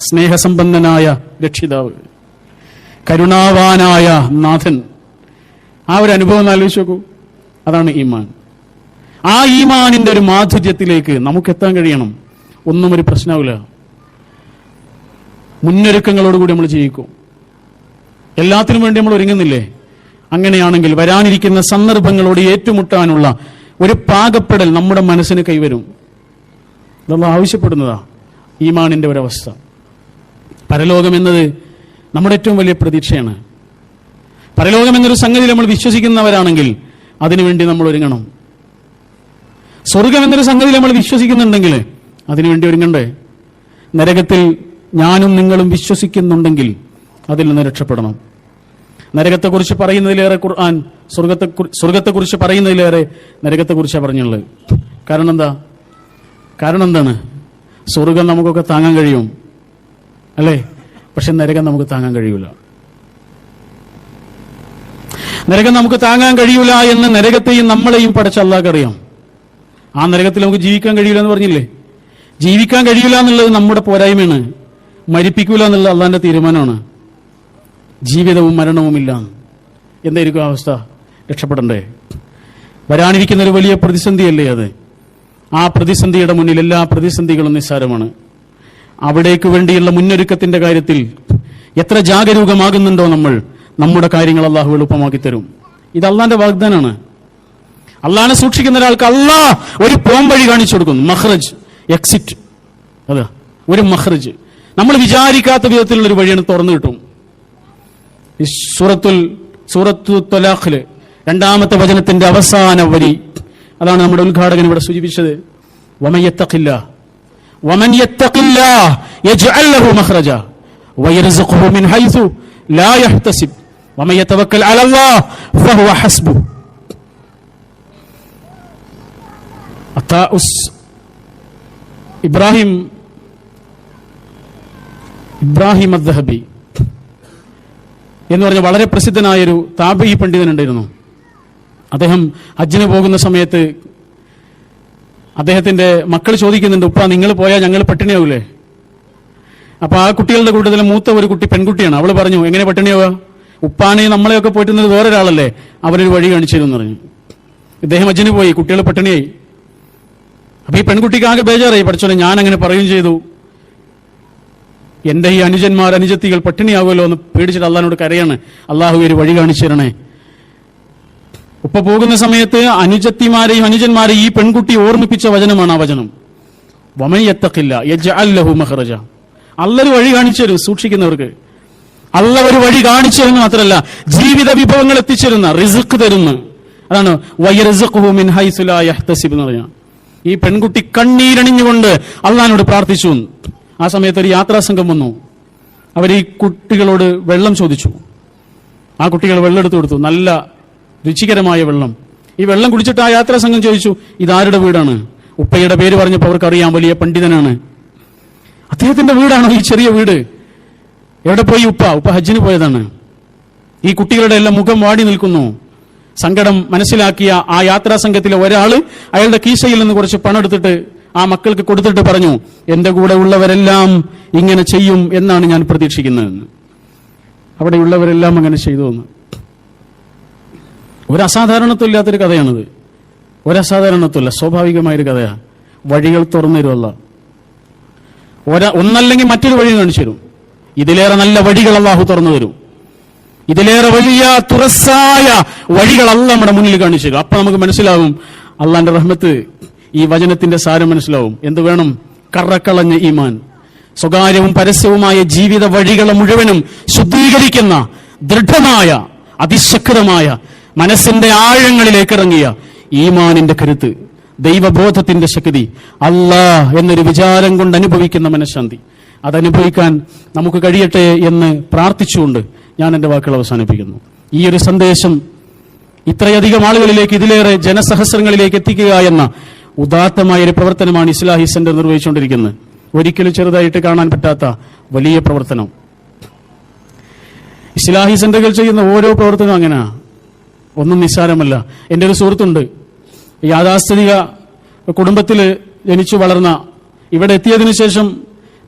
സ്നേഹസമ്പന്നനായ രക്ഷിതാവ് കരുണാവാനായ നാഥൻ. ആ ഒരു അനുഭവം ആലോചിച്ച് നോക്കൂ. അതാണ് ഈമാൻ. ആ ഈമാനിന്റെ ഒരു മാധുര്യത്തിലേക്ക് നമുക്ക് എത്താൻ കഴിയണം. ഒന്നും ഒരു പ്രശ്നമാവില്ല മുന്നൊരുക്കങ്ങളോടുകൂടി നമ്മൾ ജീവിക്കും. എല്ലാത്തിനും വേണ്ടി നമ്മൾ ഒരുങ്ങുന്നില്ലേ? അങ്ങനെയാണെങ്കിൽ വരാനിരിക്കുന്ന സന്ദർഭങ്ങളോട് ഏറ്റുമുട്ടാനുള്ള ഒരു പാകപ്പെടൽ നമ്മുടെ മനസ്സിന് കൈവരും. ഇതൊന്നും ആവശ്യപ്പെടുന്നതാ. ഈമാനിന്റെ ഒരവസ്ഥ. പരലോകം എന്നത് നമ്മുടെ ഏറ്റവും വലിയ പ്രതീക്ഷയാണ്. പരലോകം എന്നൊരു സംഗതി നമ്മൾ വിശ്വസിക്കുന്നവരാണെങ്കിൽ അതിനുവേണ്ടി നമ്മൾ ഒരുങ്ങണം. സ്വർഗം എന്നൊരു സംഗതി നമ്മൾ വിശ്വസിക്കുന്നുണ്ടെങ്കിൽ അതിനുവേണ്ടി ഒരുങ്ങണ്ടേ? നരകത്തിൽ ഞാനും നിങ്ങളും വിശ്വസിക്കുന്നുണ്ടെങ്കിൽ അതിൽ നിന്ന് രക്ഷപ്പെടണം. നരകത്തെക്കുറിച്ച് പറയുന്നതിലേറെ ഖുർആൻ സ്വർഗത്തെ സ്വർഗത്തെക്കുറിച്ച് പറയുന്നതിലേറെ നരകത്തെക്കുറിച്ചാണ് പറഞ്ഞുള്ളത്. കാരണം എന്താ? കാരണം എന്താണ്? സ്വർഗം നമുക്കൊക്കെ താങ്ങാൻ കഴിയും. അല്ലേ? പക്ഷെ നരകം നമുക്ക് താങ്ങാൻ കഴിയൂല. നരകം നമുക്ക് താങ്ങാൻ കഴിയൂല എന്ന് നരകത്തെയും നമ്മളെയും പഠിച്ച അള്ളാഹ്ക്കറിയാം. ആ നരകത്തിൽ നമുക്ക് ജീവിക്കാൻ കഴിയൂല എന്ന് പറഞ്ഞില്ലേ? ജീവിക്കാൻ കഴിയൂല എന്നുള്ളത് നമ്മുടെ പോരായ്മയാണ്. മരിപ്പിക്കൂല എന്നുള്ളത് അള്ളാന്റെ തീരുമാനമാണ്. ജീവിതവും മരണവും മരണവുമില്ല എന്തായിരിക്കും അവസ്ഥ? രക്ഷപ്പെടണ്ടേ? വരാനിരിക്കുന്ന ഒരു വലിയ പ്രതിസന്ധിയല്ലേ അത്? ആ പ്രതിസന്ധിയുടെ മുന്നിൽ എല്ലാ പ്രതിസന്ധികളും നിസ്സാരമാണ്. അവിടേക്ക് വേണ്ടിയുള്ള മുന്നൊരുക്കത്തിന്റെ കാര്യത്തിൽ എത്ര ജാഗരൂകമാകുന്നുണ്ടോ നമ്മൾ നമ്മുടെ കാര്യങ്ങൾ അള്ളാഹു എളുപ്പമാക്കി തരും. ഇത് അള്ളാന്റെ വാഗ്ദാനാണ്. അള്ളാഹിനെ സൂക്ഷിക്കുന്ന ഒരാൾക്ക് അള്ളാഹ് ഒരു പോംവഴി കാണിച്ചു കൊടുക്കുന്നു. മഹ്റജ് എക്സിറ്റ് അതാ ഒരു മഹ്റജ് നമ്മൾ വിചാരിക്കാത്ത വിധത്തിലുള്ള ഒരു വഴിയാണ് തുറന്നു കിട്ടും. സൂറത്തുൽ സൂറത്തു തൊലാഖിൽ രണ്ടാമത്തെ വചനത്തിന്റെ അവസാന വരി. അതാണ് നമ്മുടെ ഉദ്ഘാടകൻ ഇവിടെ സൂചിപ്പിച്ചത്. വമയത്തഖില്ല വമൻ يجعل له مخرجا ويرزقه من حيث لا يحتسب. ومن يتوكل على الله فهو حسبه. അത്താഉസ് ابراهيم ഇബ്രാഹിം അദ്ദഹബി എന്ന് പറഞ്ഞ വളരെ പ്രസിദ്ധനായൊരു താബി പണ്ഡിതനുണ്ടായിരുന്നു അദ്ദേഹം ഹജ്ജിന് പോകുന്ന സമയത്ത് അദ്ദേഹത്തിന്റെ മക്കൾ ചോദിക്കുന്നുണ്ട് ഉപ്പ നിങ്ങൾ പോയാൽ ഞങ്ങൾ പട്ടിണിയാവൂലേ? അപ്പൊ ആ കുട്ടികളുടെ കൂട്ടത്തിൽ മൂത്ത ഒരു കുട്ടി പെൺകുട്ടിയാണ്. അവൾ പറഞ്ഞു എങ്ങനെ പട്ടിണിയാവുക? ഉപ്പാനെ നമ്മളെയൊക്കെ പോറ്റുന്നത് വേറൊരാളല്ലേ? അവരൊരു വഴി കാണിച്ചു തരും എന്ന് പറഞ്ഞു. ഇദ്ദേഹം ഹജ്ജിന് പോയി കുട്ടികൾ പട്ടിണിയായി. അപ്പൊ ഈ പെൺകുട്ടിക്ക് ആകെ ബേജാറായി. പഠിച്ചോളെ ഞാൻ അങ്ങനെ പറയുകയും ചെയ്തു. എന്റെ ഈ അനുജന്മാർ അനുജത്തികൾ പട്ടിണിയാവുമല്ലോ എന്ന് പേടിച്ചിട്ട് അള്ളഹാനോട് കരയാണ്. അള്ളാഹു ഒരു വഴി കാണിച്ചു തരണേ ഉപ്പ പോകുന്ന സമയത്ത് അനുജത്തിമാരെയും അനുജന്മാരെയും ഈ പെൺകുട്ടി ഓർമ്മിപ്പിച്ച വചനമാണ് ആ വചനം. വമയത്തക്കില്ല യജ്അല്ലഹു മഹറജ അല്ലൊരു വഴി കാണിച്ചു തരും സൂക്ഷിക്കുന്നവർക്ക്. അല്ല ഒരു വഴി കാണിച്ചു തരുന്ന മാത്രമല്ല ജീവിത വിഭവങ്ങൾ എത്തിച്ചിരുന്ന റിസുക്ക് തരുന്ന. അതാണ് വയറിസുഖു മിൻ ഹൈസു യഹ്തസിബ് എന്ന് പറഞ്ഞ ഈ പെൺകുട്ടി കണ്ണീരണിഞ്ഞുകൊണ്ട് അള്ളഹാനോട് പ്രാർത്ഥിച്ചു. ആ സമയത്ത് ഒരു യാത്രാ സംഘം വന്നു. അവർ ഈ കുട്ടികളോട് വെള്ളം ചോദിച്ചു. ആ കുട്ടികൾ വെള്ളം എടുത്തു കൊടുത്തു. നല്ല രുചികരമായ വെള്ളം. ഈ വെള്ളം കുടിച്ചിട്ട് ആ യാത്രാ സംഘം ചോദിച്ചു ഇതാരുടെ വീടാണ്? ഉപ്പയുടെ പേര് പറഞ്ഞപ്പോൾ അവർക്കറിയാം വലിയ പണ്ഡിതനാണ്. അദ്ദേഹത്തിന്റെ വീടാണോ ഈ ചെറിയ വീട്? എവിടെ പോയി ഉപ്പ? ഉപ്പ ഹജ്ജിന് പോയതാണ്. ഈ കുട്ടികളുടെ എല്ലാം മുഖം വാടി നിൽക്കുന്നു. സങ്കടം മനസ്സിലാക്കിയ ആ യാത്രാ സംഘത്തിലെ ഒരാൾ അയാളുടെ കീശയിൽ നിന്ന് കുറച്ച് പണം എടുത്തിട്ട് ആ മക്കൾക്ക് കൊടുത്തിട്ട് പറഞ്ഞു എന്റെ കൂടെ ഉള്ളവരെല്ലാം ഇങ്ങനെ ചെയ്യും എന്നാണ് ഞാൻ പ്രതീക്ഷിക്കുന്നതെന്ന് അവിടെയുള്ളവരെല്ലാം അങ്ങനെ ചെയ്തു എന്ന്. ഒരു അസാധാരണത്വം ഇല്ലാത്തൊരു കഥയാണിത്. ഒരു അസാധാരണത്വമല്ല സ്വാഭാവികമായൊരു കഥയാണ് വഴികൾ തുറന്നു തരുമല്ല ഒന്നല്ലെങ്കിൽ മറ്റൊരു വഴി കാണിച്ചു തരും. ഇതിലേറെ നല്ല വഴികൾ അള്ളാഹു തുറന്നു തരും. ഇതിലേറെ വലിയ തുറസായ വഴികൾ അല്ല നമ്മുടെ മുന്നിൽ കാണിച്ചു തരും. അപ്പൊ നമുക്ക് മനസ്സിലാവും അള്ളാന്റെ റഹ്മത്ത് ഈ വചനത്തിന്റെ സാരം മനസ്സിലാവും. എന്ത് വേണം? കറക്കളഞ്ഞ ഈമാൻ. സ്വകാര്യവും പരസ്യവുമായ ജീവിത വഴികളെ മുഴുവനും ശുദ്ധീകരിക്കുന്ന ദൃഢമായ അതിശക്തമായ മനസ്സിന്റെ ആഴങ്ങളിലേക്ക് ഇറങ്ങിയ ഈമാനിന്റെ കരുത്ത് ദൈവബോധത്തിന്റെ ശക്തി അല്ലാ എന്നൊരു വിചാരം കൊണ്ട് അനുഭവിക്കുന്ന മനഃശാന്തി. അതനുഭവിക്കാൻ നമുക്ക് കഴിയട്ടെ എന്ന് പ്രാർത്ഥിച്ചുകൊണ്ട് ഞാൻ എന്റെ വാക്കുകൾ അവസാനിപ്പിക്കുന്നു. ഈ ഒരു സന്ദേശം ഇത്രയധികം ആളുകളിലേക്ക് ഇതിലേറെ ജനസഹസ്രങ്ങളിലേക്ക് എത്തിക്കുക എന്ന ഉദാത്തമായ ഒരു പ്രവർത്തനമാണ് ഇസ്ലാഹി സെന്റർ നിർവഹിച്ചുകൊണ്ടിരിക്കുന്നത്. ഒരിക്കലും ചെറുതായിട്ട് കാണാൻ പറ്റാത്ത വലിയ പ്രവർത്തനം. ഇസ്ലാഹി സെന്ററുകൾ ചെയ്യുന്ന ഓരോ പ്രവർത്തനവും അങ്ങനെയാ. ഒന്നും നിസ്സാരമല്ല. എന്റെ ഒരു സുഹൃത്തുണ്ട്. യാഥാസ്ഥിതിക കുടുംബത്തിൽ ജനിച്ചു വളർന്ന ഇവിടെ എത്തിയതിനു ശേഷം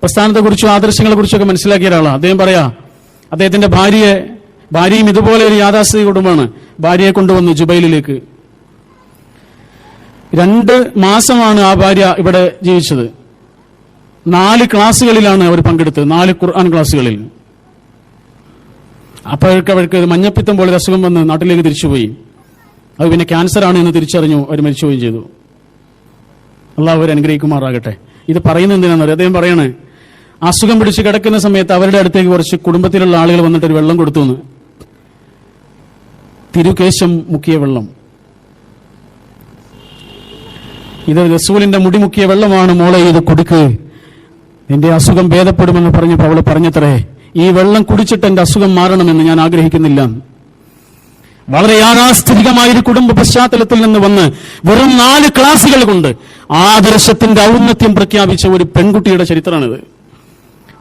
പ്രസ്ഥാനത്തെക്കുറിച്ചും ആദർശങ്ങളെക്കുറിച്ചൊക്കെ മനസ്സിലാക്കിയ ഒരാളാണ്. അദ്ദേഹം പറയാ അദ്ദേഹത്തിന്റെ ഭാര്യയെ ഭാര്യയും ഇതുപോലെ ഒരു യാഥാസ്ഥിതിക കുടുംബമാണ്. ഭാര്യയെ കൊണ്ടുവന്നു ജുബൈലിലേക്ക്. രണ്ട് മാസമാണ് ആ ഭാര്യ ഇവിടെ ജീവിച്ചത്. നാല് ക്ലാസ്സുകളിലാണ് അവർ പങ്കെടുത്തത്. നാല് ഖുർആൻ ക്ലാസ്സുകളിൽ. അപ്പോഴേക്ക് അവർക്ക് മഞ്ഞപ്പിത്തം പോലെ അസുഖം വന്ന് നാട്ടിലേക്ക് തിരിച്ചുപോയി. അത് പിന്നെ ക്യാൻസർ ആണ് എന്ന് തിരിച്ചറിഞ്ഞു അവർ മരിച്ചുപോയി ചെയ്തു. അള്ളാഹു അവർ അനുഗ്രഹിക്കുമാറാകട്ടെ. ഇത് പറയുന്നത് എന്തിനാണെന്നറിയാം അദ്ദേഹം പറയണേ അസുഖം പിടിച്ച് കിടക്കുന്ന സമയത്ത് അവരുടെ അടുത്തേക്ക് കുറച്ച് കുടുംബത്തിലുള്ള ആളുകൾ വന്നിട്ട് ഒരു വെള്ളം കൊടുത്തു എന്ന്. തിരുകേശം മുക്കിയ വെള്ളം. ഇത് റസൂലിന്റെ മുടി മുക്കിയ വെള്ളമാണ് മോളെ ഇത് കുടിക്ക്. നിന്റെ അസുഖം ഭേദപ്പെടുമെന്ന് പറഞ്ഞപ്പോൾ അവൾ പറഞ്ഞത്രേ ഈ വെള്ളം കുടിച്ചിട്ട് എന്റെ അസുഖം മാറണമെന്ന് ഞാൻ ആഗ്രഹിക്കുന്നില്ല. വളരെ യാഥാസ്ഥിതികമായ ഒരു കുടുംബ പശ്ചാത്തലത്തിൽ നിന്ന് വന്ന് വെറും നാല് ക്ലാസുകൾ കൊണ്ട് ആദർശത്തിന്റെ ഔന്നത്യം പ്രഖ്യാപിച്ച ഒരു പെൺകുട്ടിയുടെ ചരിത്രമാണിത്.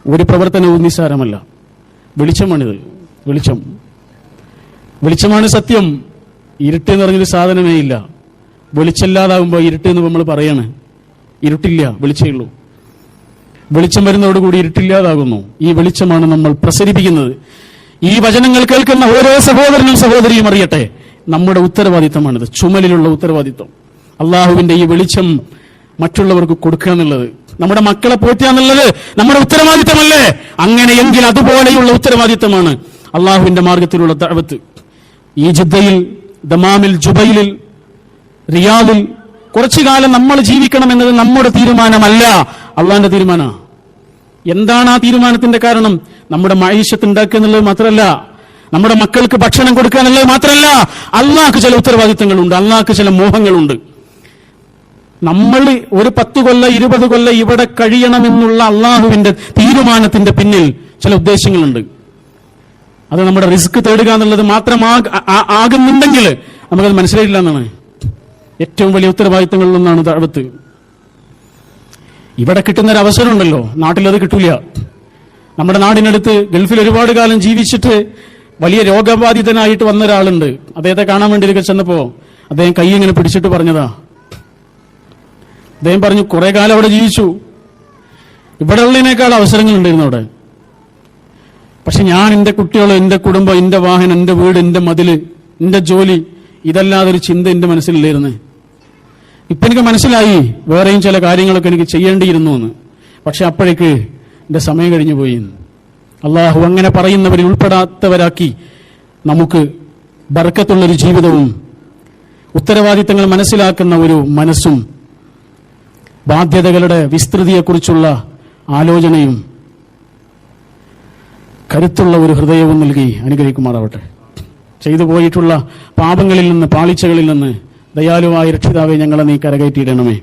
ഒരു പ്രവർത്തനവും നിസ്സാരമല്ല. വെളിച്ചമാണിത്. വെളിച്ചം. വെളിച്ചമാണ് സത്യം. ഇരുട്ട് എന്ന് പറഞ്ഞൊരു സാധനമേ ഇല്ല. വെളിച്ചമില്ലാതാകുമ്പോൾ ഇരുട്ട് എന്ന് നമ്മൾ പറയാണ്. ഇരുട്ടില്ല. വെളിച്ചേ ഉള്ളൂ. വെളിച്ചം വരുന്നതോടുകൂടി ഇരുട്ടില്ലാതാകുന്നു. ഈ വെളിച്ചമാണ് നമ്മൾ പ്രസരിപ്പിക്കുന്നത്. ഈ വചനങ്ങൾ കേൾക്കുന്ന ഓരോ സഹോദരനും സഹോദരിയും അറിയട്ടെ നമ്മുടെ ഉത്തരവാദിത്തമാണിത് ചുമലിലുള്ള ഉത്തരവാദിത്തം അള്ളാഹുവിന്റെ ഈ വെളിച്ചം മറ്റുള്ളവർക്ക് കൊടുക്കുക എന്നുള്ളത്. നമ്മുടെ മക്കളെ പോറ്റുക എന്നുള്ളത് നമ്മുടെ ഉത്തരവാദിത്തമല്ലേ? അങ്ങനെയെങ്കിൽ അതുപോലെയുള്ള ഉത്തരവാദിത്തമാണ് അള്ളാഹുവിന്റെ മാർഗത്തിലുള്ള തഴവത്ത് ഈ ജിദ്ദയിൽ ദമാമിൽ ജുബൈലിൽ റിയാദിൽ കുറച്ചു കാലം നമ്മൾ ജീവിക്കണം എന്നത് നമ്മുടെ തീരുമാനമല്ല. അള്ളാന്റെ തീരുമാന എന്താണ് ആ തീരുമാനത്തിന്റെ കാരണം? നമ്മുടെ മൈഷത്ത് ഉണ്ടാക്കുക എന്നുള്ളത് മാത്രമല്ല നമ്മുടെ മക്കൾക്ക് ഭക്ഷണം കൊടുക്കുക എന്നുള്ളത് മാത്രമല്ല അള്ളാഹ്ക്ക് ചില ഉത്തരവാദിത്തങ്ങളുണ്ട് അള്ളാഹ്ക്ക് ചില മോഹങ്ങളുണ്ട്. നമ്മൾ ഒരു പത്ത് കൊല്ല ഇരുപത് കൊല്ല ഇവിടെ കഴിയണമെന്നുള്ള അള്ളാഹുവിന്റെ തീരുമാനത്തിന്റെ പിന്നിൽ ചില ഉദ്ദേശങ്ങളുണ്ട്. അത് നമ്മുടെ റിസ്ക് തേടുക എന്നുള്ളത് മാത്രം ആകുന്നുണ്ടെങ്കിൽ നമുക്കത് മനസ്സിലായില്ല എന്നാണ്. ഏറ്റവും വലിയ ഉത്തരവാദിത്തങ്ങളിൽ ഒന്നാണ് ഇവിടെ കിട്ടുന്ന ഒരു അവസരമുണ്ടല്ലോ നാട്ടിലത് കിട്ടൂല. നമ്മുടെ നാടിനടുത്ത് ഗൾഫിൽ ഒരുപാട് കാലം ജീവിച്ചിട്ട് വലിയ രോഗബാധിതനായിട്ട് വന്ന ഒരാളുണ്ട് അദ്ദേഹത്തെ കാണാൻ വേണ്ടി ചെന്നപ്പോ അദ്ദേഹം കൈ ഇങ്ങനെ പിടിച്ചിട്ട് പറഞ്ഞതാ. അദ്ദേഹം പറഞ്ഞു കുറെ കാലം അവിടെ ജീവിച്ചു. ഇവിടെ ഉള്ളതിനേക്കാൾ അവസരങ്ങൾ ഉണ്ടായിരുന്നു അവിടെ. പക്ഷെ ഞാൻ എന്റെ കുട്ടികൾ എന്റെ കുടുംബം എന്റെ വാഹനം എന്റെ വീട് എന്റെ മതിൽ എന്റെ ജോലി ഇതല്ലാതൊരു ചിന്ത എന്റെ മനസ്സിലില്ലായിരുന്നു. ഇപ്പൊ എനിക്ക് മനസ്സിലായി വേറെയും ചില കാര്യങ്ങളൊക്കെ എനിക്ക് ചെയ്യേണ്ടിയിരുന്നു എന്ന് പക്ഷെ അപ്പോഴേക്ക് എന്റെ സമയം കഴിഞ്ഞു പോയി. അള്ളാഹു അങ്ങനെ പറയുന്നവരിൽ ഉൾപ്പെടാത്തവരാക്കി നമുക്ക് ബർക്കത്തുള്ളൊരു ജീവിതവും ഉത്തരവാദിത്തങ്ങൾ മനസ്സിലാക്കുന്ന ഒരു മനസ്സും ബാധ്യതകളുടെ വിസ്തൃതിയെക്കുറിച്ചുള്ള ആലോചനയും കരുത്തുള്ള ഒരു ഹൃദയവും നൽകി അനുഗ്രഹിക്കുമാറാവട്ടെ. ചെയ്തു പോയിട്ടുള്ള പാപങ്ങളിൽ നിന്ന് പാളിച്ചകളിൽ നിന്ന് ദയാലുവായ രക്ഷിതാവെ ഞങ്ങളെ നീ കരകയറ്റിയിടണമേ.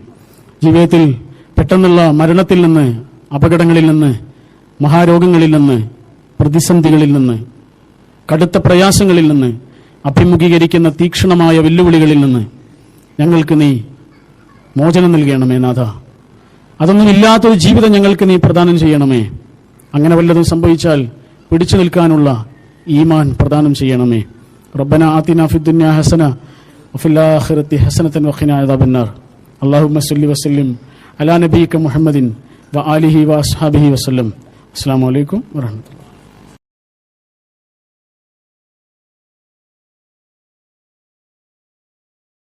ജീവിതത്തിൽ പെട്ടെന്നുള്ള മരണത്തിൽ നിന്ന് അപകടങ്ങളിൽ നിന്ന് മഹാരോഗങ്ങളിൽ നിന്ന് പ്രതിസന്ധികളിൽ നിന്ന് കടുത്ത പ്രയാസങ്ങളിൽ നിന്ന് അഭിമുഖീകരിക്കുന്ന തീക്ഷണമായ വെല്ലുവിളികളിൽ നിന്ന് ഞങ്ങൾക്ക് നീ മോചനം നൽകണമേ നാഥ. അതൊന്നും ഇല്ലാത്തൊരു ജീവിതം ഞങ്ങൾക്ക് നീ പ്രദാനം ചെയ്യണമേ. അങ്ങനെ വല്ലതും സംഭവിച്ചാൽ പിടിച്ചു നിൽക്കാനുള്ള ഈമാൻ പ്രദാനം ചെയ്യണമേ. റബ്ബന ആതിന ഫിദ്ദുന്യ ഹസന വഫിൽ ആഖിറതി ഹസനതൻ വഖിന അദാബന്നാർ അല്ലാഹുമ്മ സല്ലി വസല്ലിം അലാ നബിയിക മുഹമ്മദിൻ വ ആലിഹി വ അസ്ഹാബിഹി വസല്ലം അസ്സലാമു അലൈക്കും വറഹ്മത്തുള്ളാഹി